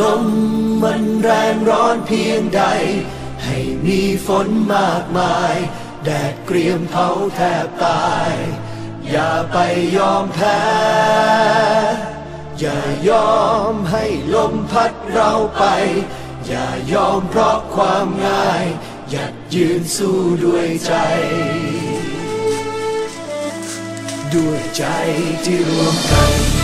ลมมันแรงร้อนเพียงใด ให้มีฝนมากมาย แดดเกรียมเผาแทบตาย อย่าไปยอมแพ้ อย่ายอมให้ลมพัดเราไป อย่ายอมเพราะความง่าย หยัดยืนสู้ด้วยใจ ด้วยใจที่รวมกัน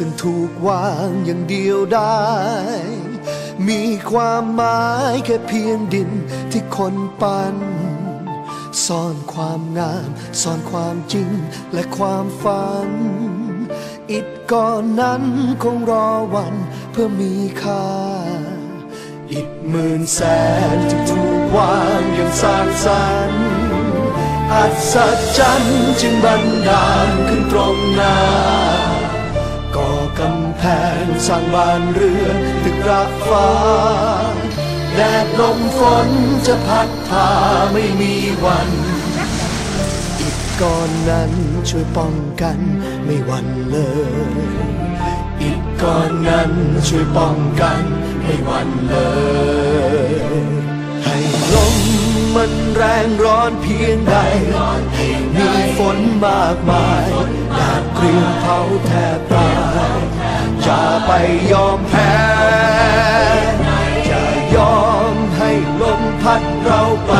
ซึ่งถูกวางอย่างเดียวได้ มีความหมายแค่เพียงดินที่คนปั้นซ่อนความงาม ซ่อนความจริงและความฝัน อิฐก้อนนั้นคงรอวันเพื่อมีค่า อิฐหมื่นแสนที่ถูกวางอย่างสร้างสรรค์อัศจรรย์จึงบันดาลขึ้นตรงหน้า กำแพงสร้างบ้านเรือนตึกรักฟ้า แดดลมฝนจะพัดพาไม่มีวันอีกก้อนนั้นช่วยป้องกันไม่หวันเลยอีกก้อนนั้นช่วยป้องกันไม่หวันเลย ให้ลมมันแรงร้อนเพียงใด มีฝนมากมายแดดเกรียมเผาแทบตาย จะไปยอมแพ้จะยอมให้ลมพัดเราไป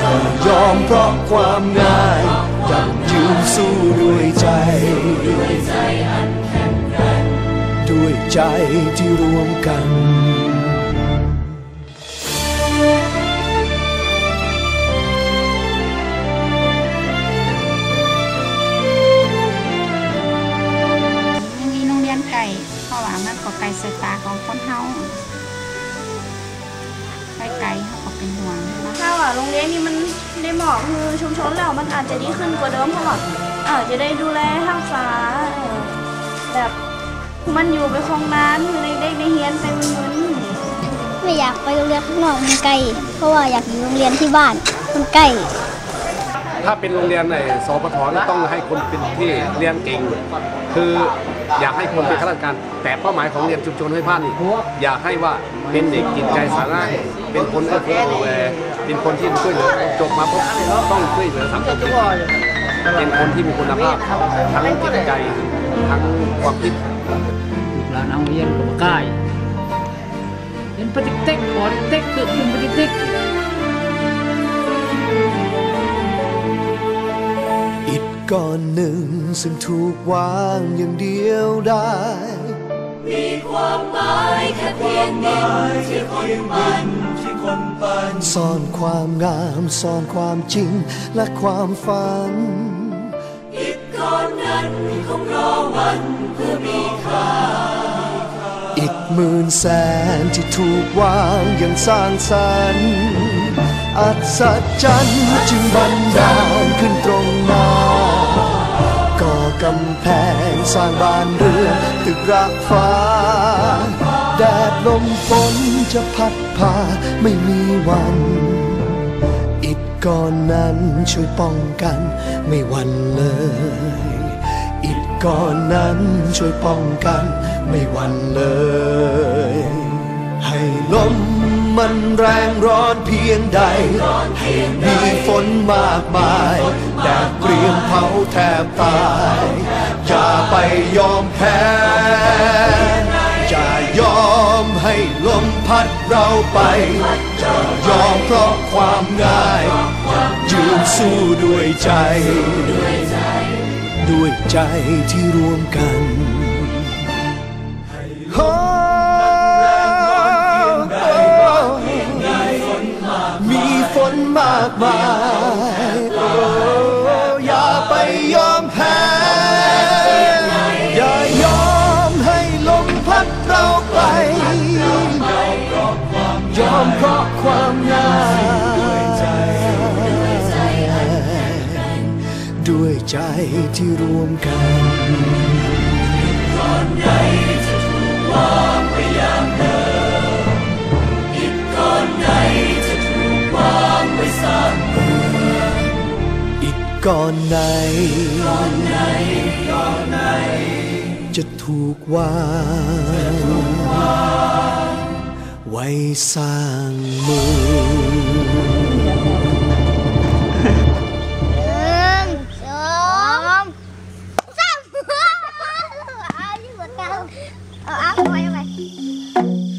จะยอมเพราะความง่ายยังยืนสู้ด้วยใจ ด้วยใจที่รวมกัน โรงเรียนนี้มันได้เหมาะคือชุมชนแล้วมันอาจจะดีขึ้นกว่าเดิมเพราะว่าอาจจะได้ดูแลทักษาเอ่อแบบมันอยู่ไปคลองน้ำคือเด็กๆได้เรียนไปมึนไม่อยากไปโรงเรียนข้างนอกมันไกล เพราะว่าอยากอยู่โรงเรียนที่บ้านมันใกล้ถ้าเป็นโรงเรียนในสปทนี่ต้องให้คนเป็นที่เรียนเก่ง คือ อยากให้คนเป็นข้าราชการ แต่เป้าหมายของเรียนชุมชนห้วยพานนี่อยากให้ว่าเป็นเด็กจิตใจสาระเป็นคนเอื้อเฟื้อดูแลเป็นคนที่ช่วยเหลือจบมาปุ๊บต้องช่วยเหลือสังคมเป็นคนที่มีคุณภาพทั้งจิตใจทั้งความคิดหลานเอาเรียนกับกายเรียนปฏิเต็กขอเต็กเกิดขึ้นปฏิเต็ก ก้อนหนึ่งซึ่งถูกวางอย่างเดียวได้ มีความหมายแค่เพียงดินที่คนปันที่คนปันซ่อนความงามซ่อนความจริงและความฝันอิฐก้อนนั้นคงรอวันเพื่อมีค่าอีกหมื่นแสนที่ถูกวางอย่างสร้างสรรค์อัศจรรย์จึงบันดาลขึ้นตรง กำแพงสร้างบ้านเรือนตึกรักฟ้า แดดลมฝนจะพัดพาไม่มีวัน อิฐก้อนนั้นช่วยป้องกันไม่หวันเลย อิฐก้อนนั้นช่วยป้องกันไม่หวันเลย ให้ลม มันแรงร้อนเพียงใดให้มีฝนมากมายแดดเกรียมเผาแทบตาย อย่าไปยอมแพ้อย่ายอมให้ลมพัดเราไปจะยอมเพราะความง่าย ยืนสู้ด้วยใจ ด้วยใจที่รวมกันากมายโอ้อย่าไปยอมแพ้ อย่ายอมให้ลมพัดเราไป ยอมเพราะความงายด้วยใจที่รวมกันพยายามเดินอีกก้อนใดอิฐก้ với xa ít con này con này con này chất thu qua chất quay sang muôn Oh, I'm going.